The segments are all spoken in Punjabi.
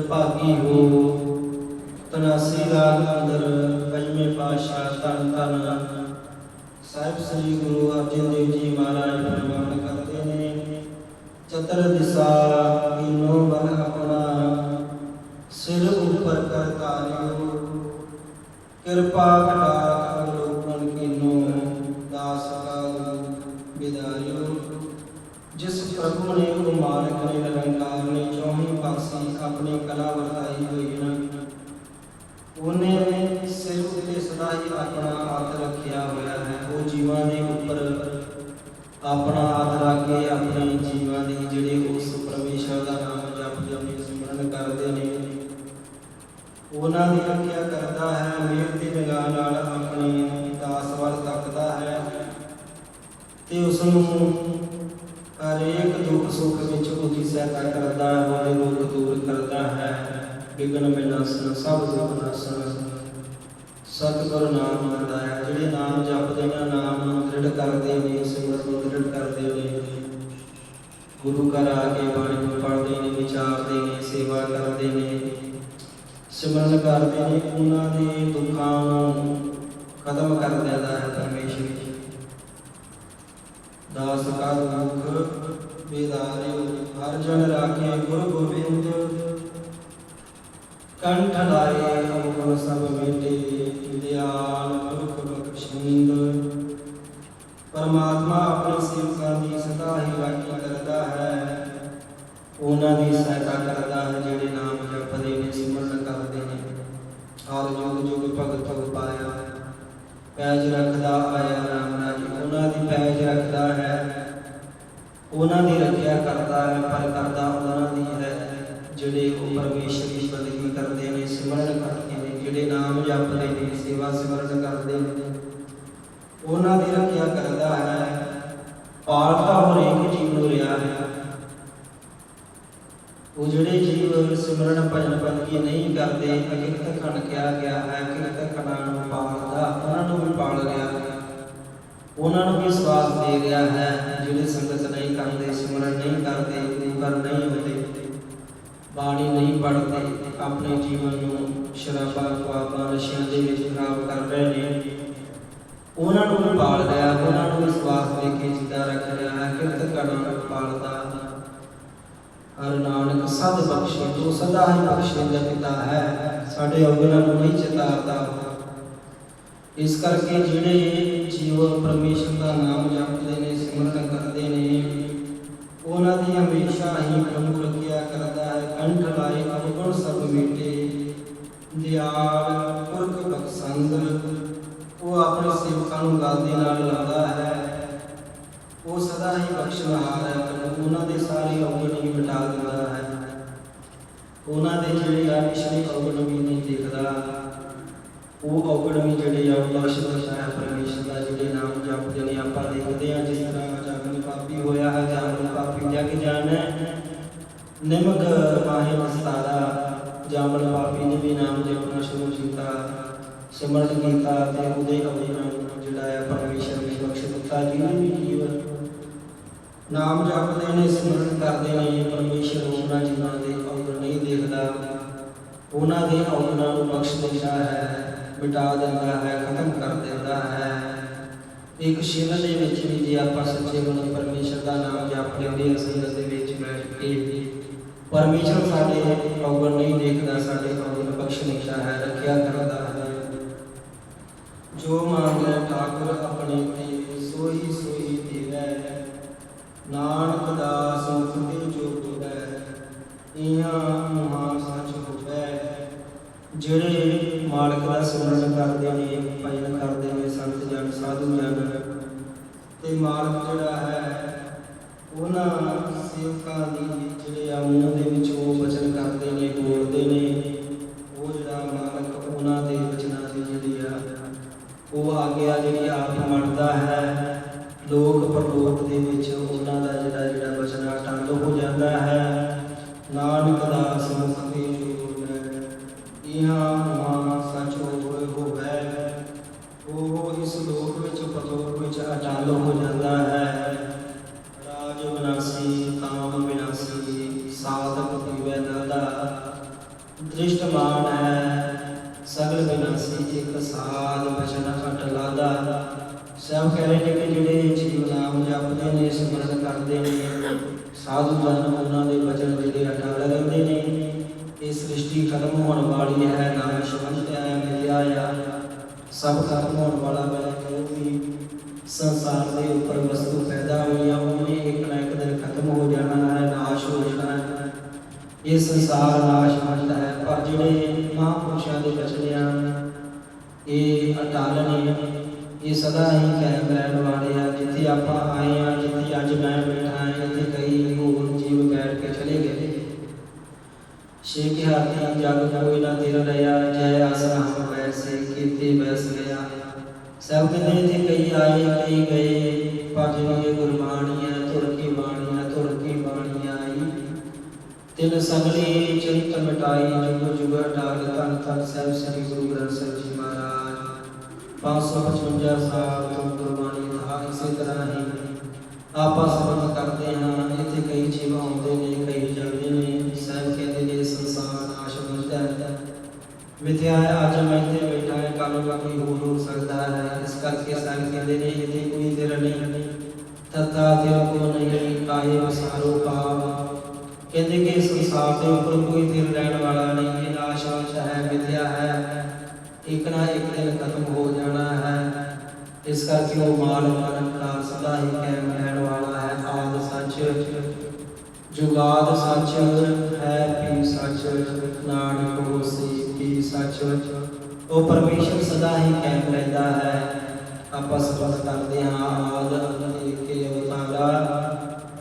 ਭਾਗੀ ਹੋ। ਤਨਾਸੀ ਰਾਗ ਅੰਦਰ ਪੰਜਵੇਂ ਪਾਤਸ਼ਾਹ ਧੰਨ ਧੰਨ ਸਾਹਿਬ ਸ੍ਰੀ ਗੁਰੂ ਅਰਜਨ ਦੇਵ ਜੀ ਮਹਾਰਾਜ ਪ੍ਰਮਾਣ ਕਰਦੇ ਨੇ। ਚਤਰ ਦਿਸਾ ਕੀਨੋ ਬਨ ਆਪਣਾ। ਸਿਰ ਉੱਪਰ ਕਰ ਧਾਰਿਓ। ਕਿਰਪਾ ਕਟਾਖ ਅਵਲੋਕਨ ਕੀਨੋ। ਦਾਸ ਕਾ ਵਿਦਾਰਿਓ ਜਿਸ ਪ੍ਰਭੂ ਨੇ ਉਹ ਮਾਲਕ ਨੇ ਨਿਰੰਕਾਰ ਨੇ ਚੌਹੀ ਪਾਸੀ ਆਪਣੀ ਕਲਾ ਵਰਤਾਈ ਹੋਈ ਹੈ ਉਹਨੇ ਸਿਰ ਉੱਤੇ ਸਦਾ ਹੀ ਆਪਣਾ ਹੱਥ ਰੱਖਿਆ ਹੋਇਆ ਹੈ। ਉਹ ਜੀਵਾਂ ਦੇ ਉੱਪਰ ਆਪਣਾ ਹੱਥ ਰੱਖ ਕੇ ਆਪਣੇ ਜੀਵਾਂ ਦੀ ਜਿਹੜੇ ਉਸ ਪਰਮੇਸ਼ਰ ਦਾ ਨਾਮ ਜਪਦੇ ਨੇ ਸਿਮਰਨ ਕਰਦੇ ਨੇ। ਉਹਨਾਂ ਦੀ ਰੱਖਿਆ ਕਰਦਾ ਹੈ ਮੇਰ ਦੀ ਨਿਗਾਹ ਨਾਲ ਆਪਣੇ ਦਾਸ ਵੱਲ ਤੱਕਦਾ ਹੈ ਤੇ ਉਸ ਨੂੰ ਹਰੇਕ ਦੁੱਖ ਸੁੱਖ ਵਿੱਚ ਉਹਦੀ ਸਹਾਇਤਾ ਕਰਦਾ ਹੈ ਉਹਦੇ ਦੁੱਖ ਦੂਰ ਕਰਦਾ ਹੈ। ਵਿਗਨ ਵਿਨਾਸ਼ਨ ਸਭ ਦੁੱਖ ਸਤਿਗੁਰ ਨਾਮ ਆਉਂਦਾ ਹੈ। ਜਿਹੜੇ ਨਾਮ ਜਪਦੇ ਨੇ, ਨਾਮ ਨੂੰ ਦ੍ਰਿੜ ਕਰਦੇ ਨੇ, ਸਿਮਰਨ ਨੂੰ ਦ੍ਰਿੜ ਕਰਦੇ ਨੇ। ਗੁਰੂ ਘਰ ਆ ਕੇ ਬਾਣੀ ਨੂੰ ਪੜ੍ਹਦੇ ਨੇ, ਵਿਚਾਰਦੇ ਨੇ, ਸੇਵਾ ਕਰਦੇ ਨੇ। ਸਿਮਰਨ ਕਰਦੇ ਨੇ, ਉਹਨਾਂ ਦੇ ਦੁੱਖਾਂ ਨੂੰ ਖਤਮ ਕਰ ਦਿੰਦਾ ਹੈ ਪਰਮੇਸ਼ਰ। ਦਾਸ ਕਾ ਦੁਖ ਬੇਦਾਰਿਓ, ਹਰ ਜਨ ਰਾਖੇ ਗੁਰ ਗੋਬਿੰਦ। ਕੰਠ ਲਾਏ ਅਮੁਖ ਸਭ ਮੇਟੇ ਦਿਆਲ ਪੁਰਖ ਬਖਸ਼ਿੰਦ। ਪਰਮਾਤਮਾ ਆਪਣੇ ਸੇਵਕਾਂ ਦੀ ਸਦਾ ਹੀ ਰਾਖੀ ਕਰਦਾ ਹੈ। ਉਹਨਾਂ ਦੀ ਸਹਾਇਤਾ ਕਰਦਾ ਸਿਮਰਨ ਭਜਨ ਬੰਦਗੀ ਨਹੀਂ ਕਰਦੇ ਅਕਿਰਤ ਖਣ ਕਿਹਾ ਗਿਆ ਹੈ ਕਿਰਤ ਖਣਾ ਨੂੰ ਪਾਲਦਾ, ਉਹਨਾਂ ਨੂੰ ਵੀ ਪਾਲ ਰਿਹਾ। ਹੈ ਉਹਨਾਂ ਨੂੰ ਵੀ ਸਵਾਸ ਦੇ ਰਿਹਾ ਹੈ, ਜਿਹੜੇ ਸੰਗਤ ਨਹੀਂ ਕਰਦੇ, ਸਿਮਰਨ ਨਹੀਂ ਕਰਦੇ ਗੁਰੂ ਨਹੀਂ ਹੁੰਦੇ। ਬਾਣੀ ਨਹੀਂ ਪੜ੍ਹਦੇ, ਆਪਣੇ ਜੀਵਨ ਨੂੰ ਸ਼ਰਾਬਾਂ ਖੁਆਬਾਂ ਨਸ਼ਿਆਂ ਦੇ ਵਿੱਚ ਖਰਾਬ ਕਰ ਰਹੇ ਨੇ। ਉਹਨਾਂ ਨੂੰ ਵੀ ਪਾਲ ਰਿਹਾ, ਉਹਨਾਂ ਨੂੰ ਵੀ ਸਵਾਸ ਦੇ ਕੇ ਜਿੱਦਾ ਰੱਖ ਰਿਹਾ ਹੈ, ਕਿਰਤ ਕਰਨਾ ਹਰ ਨਾਨਕ ਸਦ ਬਖਸ਼ੇ, ਜੋ ਸਦਾ ਹੀ ਬਖਸ਼ਣ ਦਾ ਪਿਤਾ ਹੈ, ਸਾਡੇ ਔਗਣਾਂ ਨੂੰ ਨਹੀਂ ਚਿਤਾਰਦਾ। ਇਸ ਕਰਕੇ ਜਿਹੜੇ ਜੀਵ ਪਰਮੇਸ਼ਰ ਦਾ ਨਾਮ ਜਪਦੇ ਨੇ, ਸਿਮਰਨ ਕਰਦੇ ਨੇ, ਉਹਨਾਂ ਦੀ ਹਮੇਸ਼ਾ ਹੀ ਪ੍ਰਭੂ ਰੱਖਿਆ ਕਰਦਾ ਹੈ, ਕੰਠ ਲਾਏ ਅਵਗੁਣ ਸਭ ਮਿਟੇ, ਦਿਆਲ ਉਹ ਸਦਾ ਹੀ ਬਖਸ਼ਣਹਾਰ ਹੈ ਪ੍ਰਭੂ ਉਹਨਾਂ ਦੇ ਸਾਰੇ ਔਗਣ ਵੀ ਮਿਟਾ ਦਿੰਦਾ ਹੈ। ਉਹਨਾਂ ਦੇ ਜਿਹੜੇ ਆ ਪਿਛਲੇ ਔਗਣ ਵੀ ਨਹੀਂ ਦੇਖਦਾ, ਉਹ ਔਗਣ ਵੀ ਜਿਹੜੇ ਆ, ਉਹ ਬਖਸ਼ ਦਿੰਦਾ ਹੈ ਪਰਮੇਸ਼ਰ ਦਾ, ਜਿਹੜੇ ਨਾਮ ਜਪਦੇ ਨੇ, ਆਪਾਂ ਦੇਖਦੇ ਆ ਜਿਸ ਤਰ੍ਹਾਂ ਜਾਗਨ ਪਾਪੀ ਹੋਇਆ ਹੈ ਜਾਗਨ ਪਾਪੀ ਜਗ ਜਾਣੈ ਨਿਮਕ ਮਾਹੇ ਮਸਤਾਰਾ ਜਾਮਨ ਪਾਪੀ ਨੇ ਵੀ ਨਾਮ ਜਪਣਾ ਸ਼ੁਰੂ ਕੀਤਾ ਸਿਮਰਨ ਕੀਤਾ ਤੇ ਉਹਦੇ ਔਗਣ ਜਿਹੜਾ ਹੈ ਪਰਮੇਸ਼ਰ ਨੇ ਬਖਸ਼ ਦਿੱਤਾ ਜਿਹਨੇ ਵੀ ਜੀਵਨ ਨਾਮ ਜਪਦੇ ਨੇ, ਸਿਮਰਨ ਕਰਦੇ ਨੇ, ਪਰਮੇਸ਼ਰ ਉਹਨਾਂ ਜਿਨ੍ਹਾਂ ਦੇ ਔਗਣ ਨਹੀਂ ਦੇਖਦਾ, ਉਹਨਾਂ ਦੇ ਔਗਣਾਂ ਨੂੰ ਬਖਸ਼ ਦਿੰਦਾ ਹੈ, ਮਿਟਾ ਦਿੰਦਾ ਹੈ, ਖਤਮ ਕਰ ਦਿੰਦਾ ਹੈ। ਇੱਕ ਸ਼ਿਵਨ ਦੇ ਵਿੱਚ ਵੀ ਜੇ ਆਪਾਂ ਸੱਚੇ ਮਨ ਪਰਮੇਸ਼ਰ ਦਾ ਨਾਮ ਜਪ ਲੈਂਦੇ ਅਸੀਂ ਉਸ ਦੇ ਵਿੱਚ ਬੈਠ ਕੇ ਪਰਮੇਸ਼ਰ ਸਾਡੇ ਔਗਣ ਨਹੀਂ ਦੇਖਦਾ, ਸਾਡੇ ਔਗਣ ਬਖਸ਼ਣੀਸ਼ਾ ਹੈ, ਰੱਖਿਆ ਇਹਾਂ ਮਹਾ ਸੱਚ ਹੋਵੈ ਜਿਹੜੇ ਮਾਲਕ ਦਾ ਸਿਮਰਨ ਕਰਦੇ ਨੇ, ਭਜਨ ਕਰਦੇ ਨੇ, ਸੰਤ ਜਨ, ਸਾਧੂ ਜਨ, ਤੇ ਮਾਲਕ ਜਿਹੜਾ ਹੈ, ਉਹਨਾਂ ਸੇਵਕਾਂ ਦੀ ਜਿਹੜੇ ਆ ਉਹਨਾਂ ਦੇ ਵਿੱਚ ਉਹ ਵਚਨ ਕਰਦੇ ਨੇ, ਬੋਲਦੇ ਨੇ। ਉਹ ਜਿਹੜਾ ਮਾਲਕ ਉਹਨਾਂ ਦੇ ਵਚਨਾਂ ਦੀ ਜਿਹੜੀ ਆ, ਉਹ ਆਗਿਆ ਜਿਹੜੀ ਆਪ ਮੰਨਦਾ ਹੈ। ਲੋਕ ਪਰਲੋਕ ਦੇ ਵਿੱਚ ਉਹਨਾਂ ਦਾ ਜਿਹੜਾ ਜਿਹੜਾ ਵਚਨ ਟੰਗ ਹੋ ਜਾਂਦਾ ਹੈ। ਨਾਨਕ ਦਾਸ ਹੋਣ ਵਾਲੀ ਹੈ, ਨਾਮ ਸ਼ਬਦ ਹੈ ਮਿਲਿਆ ਆ। ਸਭ ਖਤਮ ਹੋਣ ਵਾਲਾ ਹੈ ਜੋ ਵੀ ਸੰਸਾਰ ਦੇ ਉੱਪਰ ਵਸਤੂ ਪੈਦਾ ਹੋਈ ਆ ਉਹਨੇ ਇੱਕ ਨਾ ਇੱਕ ਦਿਨ ਖਤਮ ਹੋ ਜਾਣਾ ਹੈ, ਨਾਸ਼ ਹੋ ਜਾਣਾ ਹੈ। ਇਹ ਸੰਸਾਰ ਨਾਸ਼ਵੰਤ ਹੈ ਪਰ ਜਿਹੜੇ ਮਹਾਂਪੁਰਸ਼ਾਂ ਦੇ ਬਚਨ ਹਨ ਇਹ ਅਟਲ ਨੇ, ਇਹ ਸਦਾ ਹੀ ਕਾਇਮ ਰਹਿਣ ਵਾਲੇ ਆ, ਜਿੱਥੇ ਆਪਾਂ ਆਏ ਸ਼ੇਖ ਹਾਥੀ ਜਗ ਕੋਈ ਨਾ ਤੇਰਾ ਰਿਆ ਜੈ ਆਸਰਾ ਹਮ ਵੈਸੇ ਕੀਤੇ ਬੈਸ ਗਿਆ। ਸਭ ਕਹਿੰਦੇ ਇੱਥੇ ਕਈ ਆਏ ਕਈ ਗਏ ਪਰ ਜਿਹੜੀ ਇਹ ਤੁਰ ਕੀ ਬਾਣੀ ਤੁਰ ਕੀ ਬਾਣੀ ਆਈ। ਤਿਨ ਸਗਲੇ ਚਿੰਤ ਮਿਟਾਈ ਜੁਗ ਜੁਗ ਅਟਾਲ ਤਨ ਤਨ, ਸਹਿਬ ਸ੍ਰੀ ਗੁਰੂ ਗ੍ਰੰਥ ਸਾਹਿਬ ਜੀ ਮਹਾਰਾਜ। 555 ਸਾਲ ਤੋਂ ਗੁਰਬਾਣੀ ਦਾ ਇਸੇ ਤਰ੍ਹਾਂ ਹੀ ਆਪਾਂ ਸਮਝ ਕਰਦੇ ਹਾਂ, ਇੱਥੇ ਕਈ ਜੀਵ ਆਉਂਦੇ ਨੇ ਮਿਥਿਆ ਹੈ ਅੱਜ ਮੈਂ ਇੱਥੇ ਬੈਠਾ ਹਾਂ ਕੱਲ ਨੂੰ ਕੋਈ ਹੋਰ ਹੋ ਸਕਦਾ ਹੈ, ਇਸ ਕਰਕੇ ਸਾਹਿਬ ਕਹਿੰਦੇ ਨੇ ਇੱਥੇ ਕੋਈ ਤੇਰਾ ਨਹੀਂ, ਤਤਾ ਤੇਰਾ ਕੋ ਨਹੀਂ ਕਾਹੇ ਵਸਾਰੋ ਪਾਵ ਕਹਿੰਦੇ ਕਿ ਇਸ ਸੰਸਾਰ ਦੇ ਉੱਪਰ ਕੋਈ ਦਿਨ ਰਹਿਣ ਵਾਲਾ ਨਹੀਂ ਇਹ ਨਾਸ਼ਵੰਤ ਹੈ ਮਿਥਿਆ ਹੈ। ਇੱਕ ਨਾ ਇੱਕ ਦਿਨ ਖਤਮ ਹੋ ਜਾਣਾ ਹੈ। ਇਸ ਕਰਕੇ ਉਹ ਮਾਲ ਮਨਕਾਰ ਸਦਾ ਹੀ ਕਾਇਮ ਰਹਿਣ ਵਾਲਾ ਹੈ, ਆਦ ਸੱਚ। ਜੁਗਾਦ ਸੱਚ ਹੈ ਪੀ ਸੱਚ। ਨਾਨਕ ਹੋਸੀ ਪੀ ਸੱਚ। ਉਹ ਪਰਮੇਸ਼ਰ ਸਦਾ ਹੀ ਕਾਇਮ ਰਹਿੰਦਾ ਹੈ। ਆਪਾਂ ਸਬਦ ਕਰਦੇ ਹਾਂ ਆਦ ਅੰਤ ਕੇ ਅਵਤਾਰਾ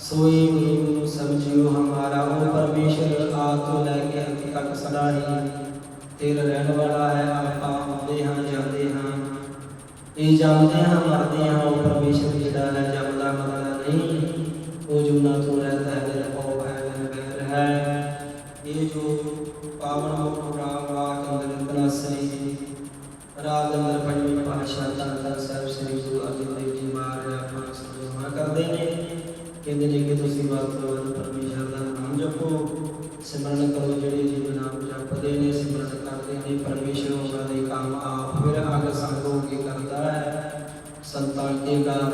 ਸੋਈ ਗੁਰੂ ਸਮਝਿਓ ਹਮਾਰਾ। ਉਹ ਪਰਮੇਸ਼ਰ ਆਦ ਤੋਂ ਲੈ ਕੇ ਅੰਤ ਤੱਕ ਸਦਾ ਹੀ ਤੇਰਾ ਰਹਿਣ ਵਾਲਾ ਹੈ। ਆਪਾਂ ਆਉਂਦੇ ਹਾਂ, ਜਾਂਦੇ ਹਾਂ। ਇਹ ਜਾਣਦੇ ਹਾਂ, ਮਰਦੇ ਹਾਂ, ਉਹ ਪਰਮੇਸ਼ਰ ਜਿਹੜਾ ਹੈ ਜਪਦਾ, ਮਰਦਾ ਨਹੀਂ। ਉਹ ਜੋ ਨਾ ਤੋਂ ਰਹਿਤਾ ਹੈ ਨਿਰਭਉ ਹੈ ਨਿਰਵੈਰ ਹੈ। ਇਹ ਜੋ ਪਾਵਨ देंगे। केंद्रीय तो सी बात परमेश्वर का नाम जपो। सिमरन करो जड़े जीवन आप जपते ने, सिमरन करते हैं परमेश्वर उन्होंने काम आप फिर आगे संतों की करता है। संतान के कारण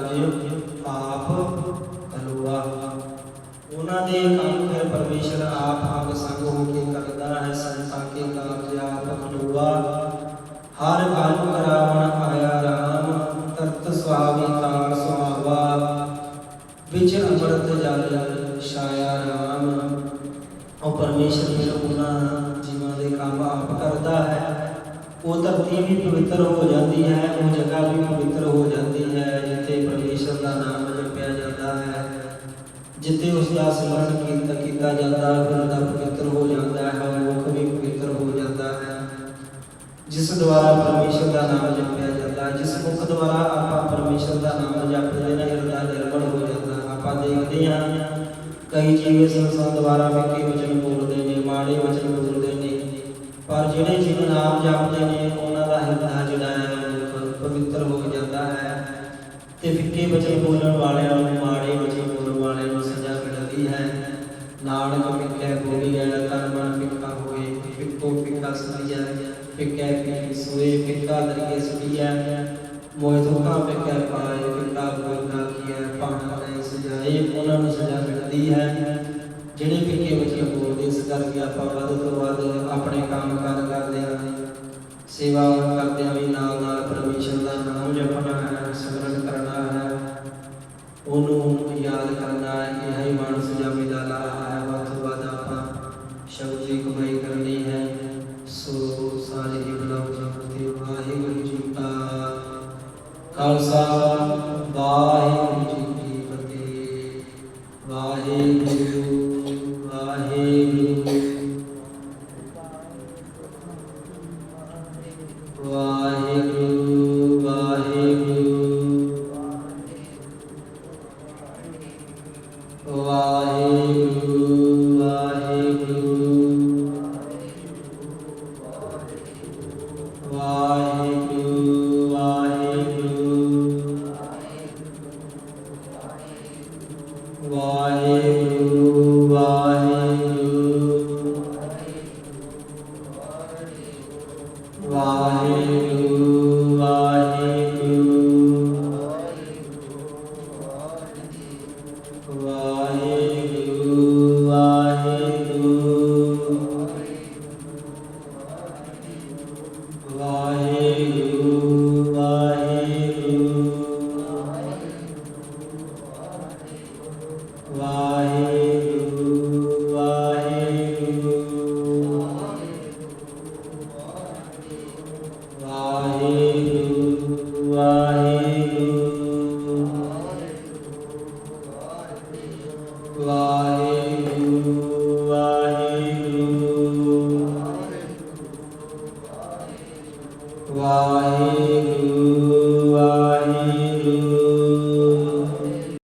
ਕਈ ਜੀਵ ਸੰਸਾਰ ਦੁਆਰਾ ਵਿਕੇ ਵਚਨ ਬੋਲਦੇ ਨੇ, ਮਾੜੇ ਵਚਨ ਬੋਲਦੇ ਨੇ। ਪਰ ਜਿਹੜੇ ਜੀਵ ਨਾਮ ਜਪਦੇ ਨੇ, ਉਹਨਾਂ ਦਾ ਹਿਰਦਾ ਜਿਹੜਾ ਹੈ ਉਹ ਪਵਿੱਤਰ ਹੋ ਜਾਂਦਾ ਹੈ। ਤੇ ਫਿੱਕੇ ਵਚਨ ਬੋਲਣ ਵਾਲਿਆਂ ਨੂੰ, ਮਾੜੇ ਵਚਨ ਬੋਲਣ ਵਾਲਿਆਂ ਨੂੰ ਸਜ਼ਾ ਮਿਲਦੀ ਹੈ। ਨਾਨਕ ਫਿੱਕੇ ਬੋਲੀ ਗਿਆ ਤਨ ਮਨ ਫਿੱਕਾ ਹੋਏ, ਫਿੱਕੋ ਫਿੱਕਾ ਸਰੀਆ ਫਿੱਕਾ ਫਿੱਕੀ ਸੋਏ, ਫਿੱਕਾ ਦਰਗੇ ਸੁੜੀਆ ਮੋਹਿ ਧੋਖਾ ਫਿੱਕਾ ਪਾਏ, ਫਿੱਕਾ ਬੋਲਣਾ ਕੀਆ ਪਾਣਾ ਨਹੀਂ ਸਜਾਏ ਉਹਨਾਂ ਨੂੰ ਸਜ਼ਾ ਮਿਲਦੀ ਹੈ। ਜਿਹੜੇ ਫਿੱਕੇ ਵਚਨ ਬੋਲਦੇ ਇਸ ਕਰਕੇ ਆਪਾਂ ਵੱਧ ਤੋਂ ਵੱਧ ਆਪਣੇ ਕੰਮ ਕਾਰ ਕਰਦੇ ਹਾਂ। ਸੇਵਾ ਕਰਦੇ ਹਾਂ ਵੀ ਨਾਲ ਨਾਲ ਪਰਮੇਸ਼ਰ ਦਾ ਨਾਮ ਜਪਣਾ ਹੈ ਸਿਮਰਨ ਕਰਨਾ ਹੈ। ਉਹਨੂੰ ਯਾਦ ਕਰਨਾ ਹੈ, ਇਹ ਹੀ ਮਾਨਸ ਜਾਮੀ ਦਾ ਲਾਹਾ ਹੈ। ਵੱਧ ਤੋਂ ਵੱਧ ਆਪਾਂ ਸ਼ਬਦ ਦੀ ਕਮਾਈ ਕਰਨੀ ਹੈ। ਸੋ ਸਾਰੇ ਹੀ ਬਲਾਉ ਜੀ, ਵਾਹਿਗੁਰੂ ਜੀ ਕਾ ਖਾਲਸਾ। ਵਾਹਿਗੁਰੂ